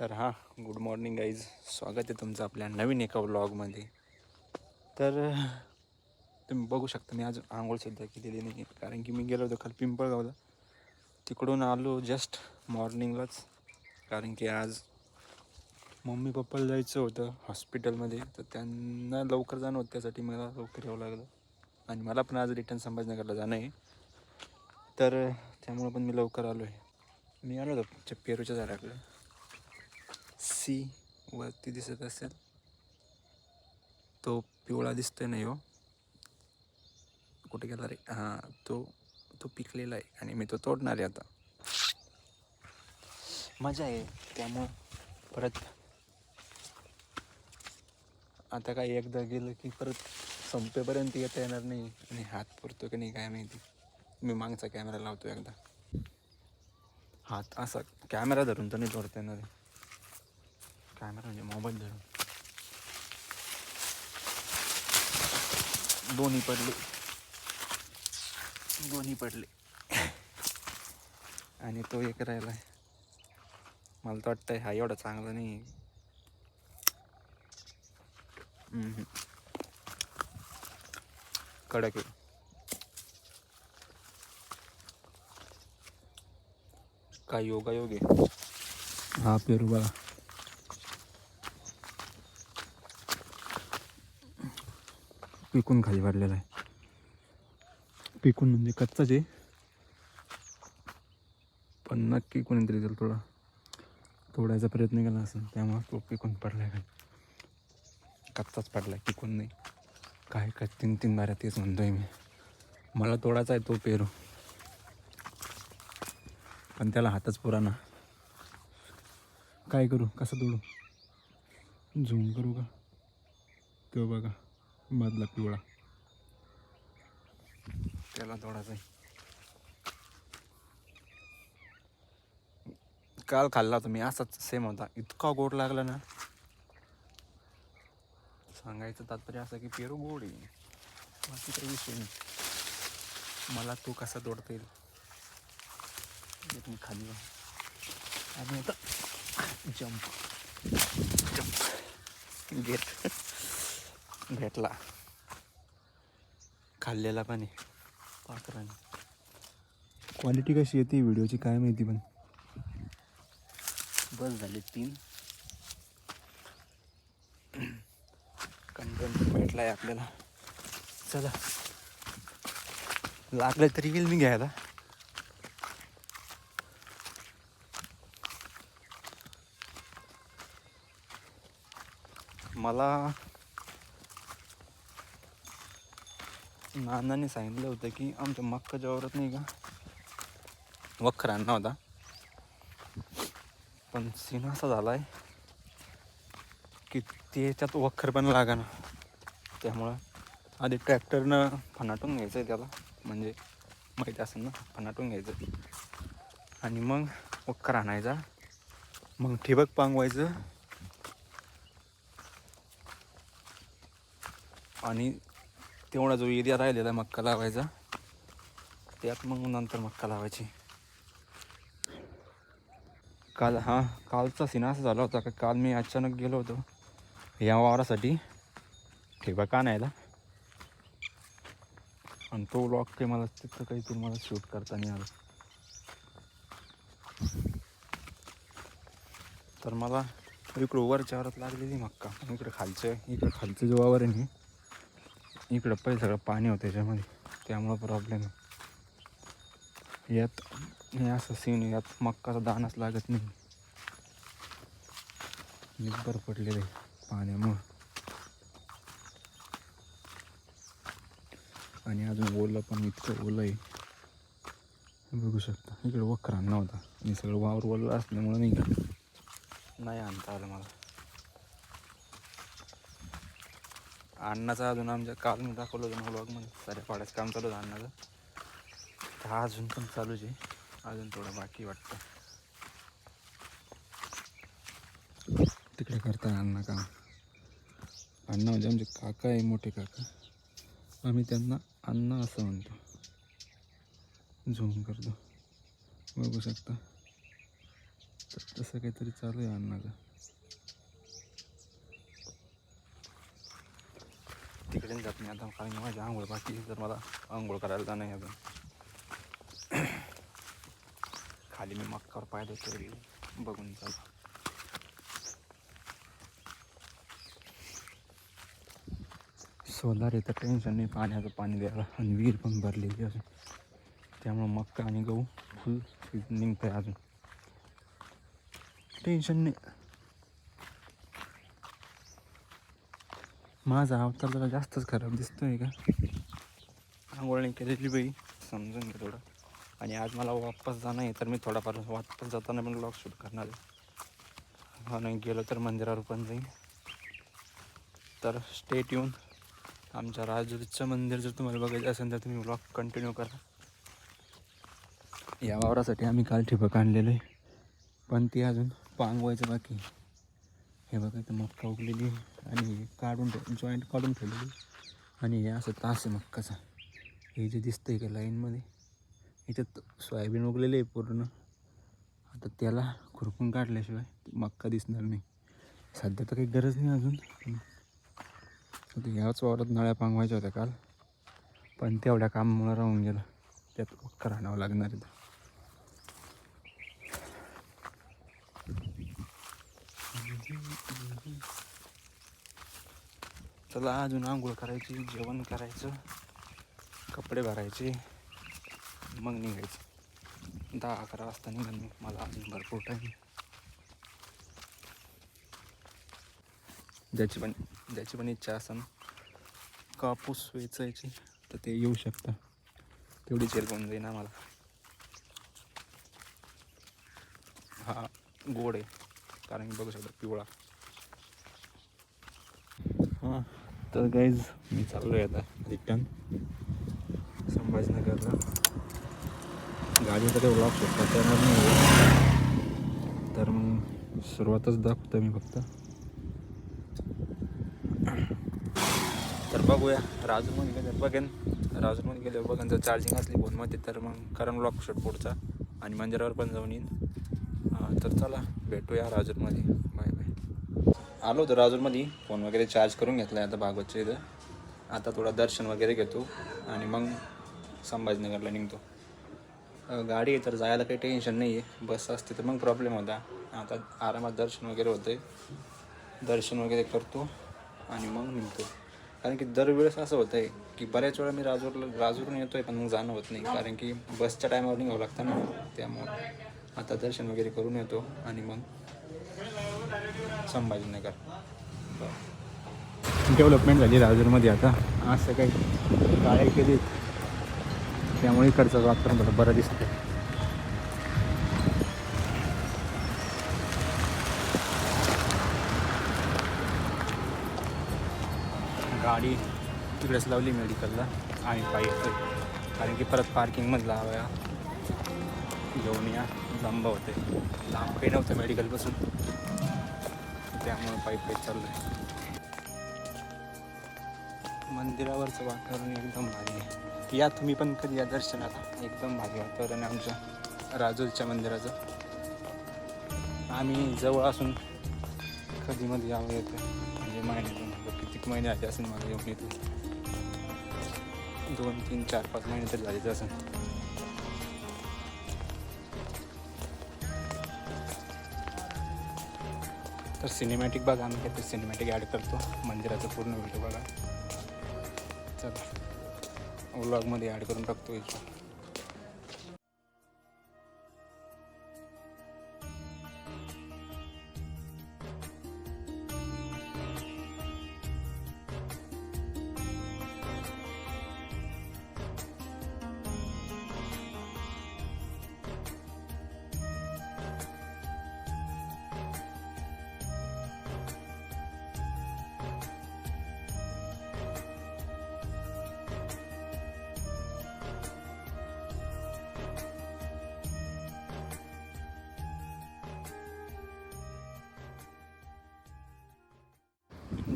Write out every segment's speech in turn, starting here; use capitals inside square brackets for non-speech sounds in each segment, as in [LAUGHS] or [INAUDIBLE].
तर हां good morning guys. स्वागत आहे तुमचं आपल्या नवीन एका व्लॉगमध्ये. तर तुम्ही बघू शकता मी आज आंघोळसुद्धा केलेली नाही कारण की मी गेलो होतो खाली पिंपळगावला. तिकडून आलो जस्ट मॉर्निंगलाच. कारण की आज मम्मी पप्पाला जायचं होतं हॉस्पिटलमध्ये. तर त्यांना लवकर जाणं होतं त्यासाठी मला लवकर यावं लागलं. आणि मला पण आज रिटर्न संभाजीनगरला जाणं आहे. तर त्यामुळं पण मी लवकर आलो आहे मी आलो होतो पेरूच्या झाडाकडे. सी वरती दिसत असेल. तो पिवळा दिसतोय नाही हो कुठे गेला रे? हां तो तो पिकलेला आहे आणि मी तो तोडणार आहे आता. मजा आहे त्यामुळं. परत आता काय एकदा गेलं की परत संपेपर्यंत येता येणार नाही आणि हात पुरतो की नाही काय माहिती. मी मागचा कॅमेरा लावतो एकदा. हात असा कॅमेरा धरून तर नाही तोडता येणार आहे. कॅमेरा म्हणजे मोबाईल धरून दोन्ही पडले दोन्ही पडले आणि तो एक राहिला आहे मला तर वाटतंय हा एवढा चांगला नाही कडक आहे काय योगायोग आहे हा पेरू बघा पिकून खाली वाढलेला आहे. पिकून म्हणजे कच्चाच आहे. पण नक्की कोणीतरी त्याला थोडा तोडायचा प्रयत्न केला असेल त्यामुळे तो पिकून पडलाय खाली. कच्चाच पडलाय पिकून नाही. काय काय तीन तीन बाऱ्या तेच म्हणतोय मी. मला तोडायचा आहे तो पेरू. पण त्याला हातच पुराना. काय करू? कसं तोडू? झूम करू का? तो बघा. मधला पिवळा. त्याला थोडासा आहे. काल खाल्ला तुम्ही मी असाच सेम होता. इतका गोड लागला ना. सांगायचं तात्पर्य असं की पेरू गोड आहे. बाकी काही विषय नाही. मला तो कसा तोडता येईल तुम्ही खाली आणि आता जम्प जम्प घेत भेटला. खाल्लेला पण आहे. पाखराने. क्वालिटी कशी येते व्हिडिओची? काय माहिती पण. बस झाले तीन. कंटेंट भेटलाय आपल्याला. चला. लागलं तरी येईल मी घ्यायला. मला नानाने सांगितलं होतं की आमच्या मक्काच्या वावरात नाही का? वखर आणला होता. पण सीन असा झाला आहे की त्याच्यात वखर पण लागणार त्यामुळं आधी ट्रॅक्टरनं फनाटून घ्यायचं आहे त्याला. म्हणजे माहिती असेल ना फनाटून घ्यायचं. आणि मग वखर आणायचा. मग ठिबक पांगवायचं. आणि तेवढा जो एरिया राहिलेला आहे मक्का लावायचा त्यात मग नंतर मक्का लावायची. काल हां कालचा सीन असा झाला होता का काल मी अचानक गेलो होतो. या वावरासाठी ठिबक आणायला. आणि तो लॉक काही मला तिथं काही तुम्हाला शूट करता नाही आलं. तर मला इकडं वरच्या वावरात लागलेली मक्का. इकडे खालचं इकडे खालचं जो वावर आहे ना इकडं पहिले सगळं पाणी होतं त्याच्यामध्ये त्यामुळं प्रॉब्लेम आहे. यात हे असं सीन आहे, यात मक्काचा दानाच लागत नाही. निब्बर पडलेलं आहे पाण्यामुळं. आणि अजून ओलं पण इतकं ओलं आहे. बघू शकता इकडे वखर आणला होता. मी सगळं वावर ओलं असल्यामुळं नाही नाही आणता आलं मला. अण्णाचा अजून आमच्या काल मी दाखवलं होतं ब्लॉगमध्ये साऱ्या पाड्याचं काम चालू होतं अण्णाचं तर हा अजून पण चालूच आहे. अजून थोडं बाकी वाटतं. तिकडे करता अण्णा काम. अण्णा म्हणजे आमचे काका आहे मोठे काका. आम्ही त्यांना अण्णा असं म्हणतो. झूम करतो. बघू शकता. तसं काहीतरी चालू आहे अण्णाचं तिकडे जात नाही आता कारण की माझी आंघोळ बाकी तर मला आंघोळ करायला जाणं आहे अजून. खाली मी मक्कावर पाय देतो बघून चालू. सोलार येतं टेन्शन नाही पाण्याचं पाणी द्यायला. आणि विहीर पण भरलेली अजून. त्यामुळं मक्का आणि गहू फुल निघतं आहे अजून. टेन्शन नाही. माझा अवतार जरा जास्तच खराब दिसतोय का? आंघोळ नाही केलेली बाई. समजून घे थोडं. आणि आज मला वापस जाणं आहे तर मी थोडाफार वापस जाताना पण ब्लॉग शूट करणार आहे. आणि नाही गेलो तर मंदिरावर पण जाईन. तर स्टेट येऊन आमच्या राजूचं मंदिर जर तुम्हाला बघायचं असेल तर तुम्ही ब्लॉग कंटिन्यू करा. या वावरासाठी आम्ही काल ठिबक आणलेलं आहे. पण ती अजून पांगवायचं बाकी हे बघा इथं मक्का उगलेली आणि हे काढून जॉईंट काढून ठेवलेली. आणि हे असं तास आहे मक्काचा. हे जे दिसतं आहे का लाईनमध्ये याच्यात सोयाबीन उगलेले आहे पूर्ण. आता त्याला खुरपून काढल्याशिवाय मक्का दिसणार नाही. सध्या तर काही गरज नाही अजून आता ह्याच वावरात नळ्या पांगवायच्या होत्या काल. पण तेवढ्या कामामुळं राहून गेलं. त्यात मक्का राहणावं लागणार आहे. चला अजून आंघोळ करायची जेवण करायचं कपडे भरायचे मग निघायचं. दहा अकरा वाजता निघाल मला अजून भरपूर टाईम ज्याची पण ज्याची पण इच्छा असेल कापूस वेचायची तर ते येऊ शकतं. तेवढी चेल पण जाईन आम्हाला. हा गोड आहे. कारण की बघू शकता पिवळा. हां तर गाईज मी चाललो आहे आता रिटर्न संभाजीनगरला. गाडीचा ते ब्लॉक शकता करता नाही तर मग सुरुवातच दाखवतो मी फक्त. तर बघूया राजूरमध्ये गेल्यावर बघेन. राजूरमध्ये गेल्यावर बघेन. जर चार्जिंग असली फोनमध्ये तर मग करण ब्लॉक शूट पुढचा आणि मंदिरावर पण जाऊन येईन. हां तर चला. भेटूया राजूरमध्ये. Bye bye. आलो होतो राजूरमध्ये. फोन वगैरे चार्ज करून घेतला आहे आता भागवतच्या इथं. आता थोडं दर्शन वगैरे घेतो आणि मग संभाजीनगरला निघतो. गाडी आहे तर जायला काही टेन्शन नाही आहे बस असते तर मग प्रॉब्लेम होता. आता आरामात दर्शन वगैरे होतं आहे दर्शन वगैरे करतो आणि मग निघतो. कारण की दरवेळेस असं होतं आहे की बऱ्याच वेळा मी राजूरला राजूरून येतो आहे पण मग जाणं होत नाही. कारण की बसच्या टायमावर निघावं लागतं ना. त्यामुळं. आता दर्शन वगैरे करून येतो आणि मग संभाजीनगर. डेव्हलपमेंट झाली राजूरमध्ये आता. असं काही गाड्या केली त्यामुळे इकडचं वातावरण थोडं बरं दिसतं गाडी तिकडेच लावली मेडिकलला आणि पाहिजे कारण की परत पार्किंगमध्ये लावाया घेऊन या. लांब होते. लांब काही नव्हतं मेडिकलपासून त्यामुळं पाईप पाईप चाललं आहे. मंदिरावरचं वातावरण एकदम भारी आहे. या तुम्ही पण कधी या दर्शनाला? एकदम भारी वातावरण आहे आमच्या राजूरच्या मंदिराचं. आम्ही जवळ असून कधी मध्ये यावं येतं म्हणजे महिन्यातून किती महिने आले असेल मला येऊन येते. दोन तीन चार पाच महिने तरी झालेच असेल. तर सिनेमॅटिक बघा आम्ही काहीतरी सिनेमॅटिक ॲड करतो. मंदिराचा पूर्ण व्हिडिओ बघा. चला. व्लॉगमध्ये ॲड करून टाकतो याची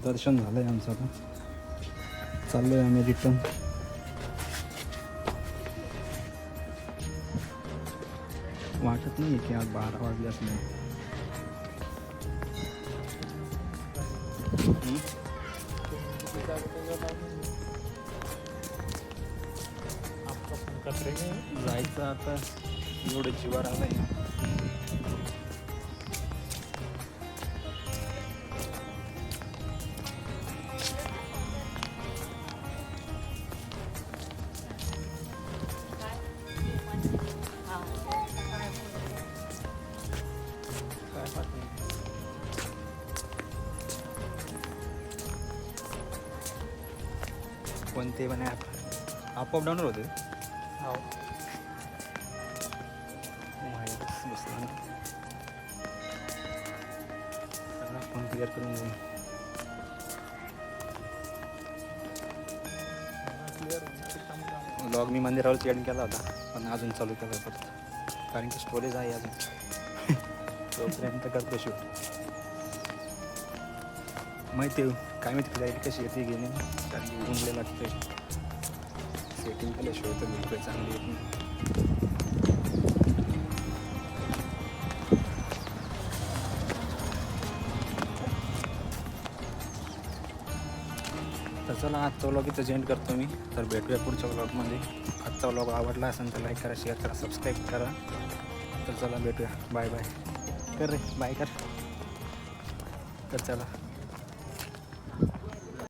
दर्शन झालं आहे आमचं आता. चाललो आहे आम्ही रिटर्न वाटत नाही की आज बारा वाजल्यास नाही जायचं आता. एवढं जीवा राहिलं आहे कोणते पण ॲप अप अप डाऊनलोड होते हो बसला. सगळा फोन क्लिअर करून घेऊ. लॉग मी मंदिरावरती एड केला होता पण अजून चालू केला परत कारण की स्टोरेज आहे अजून. [LAUGHS] तोपर्यंत करतो शूट माहिती आहे, काय माहिती क्लॅरिटी कशी येते घेणे कारण की गुंगले लागते सेटिंग केल्याशिवाय तर बिलकुल चांगली येत नाही. तर चला आजचा व्लॉग इथं जेंड करतो मी. तर भेटूया पुढच्या व्लॉगमध्ये आजचा व्लॉग आवडला असेल तर लाईक करा शेअर करा सबस्क्राईब करा. तर चला भेटूया. बाय बाय कर रे बाय कर. तर चला.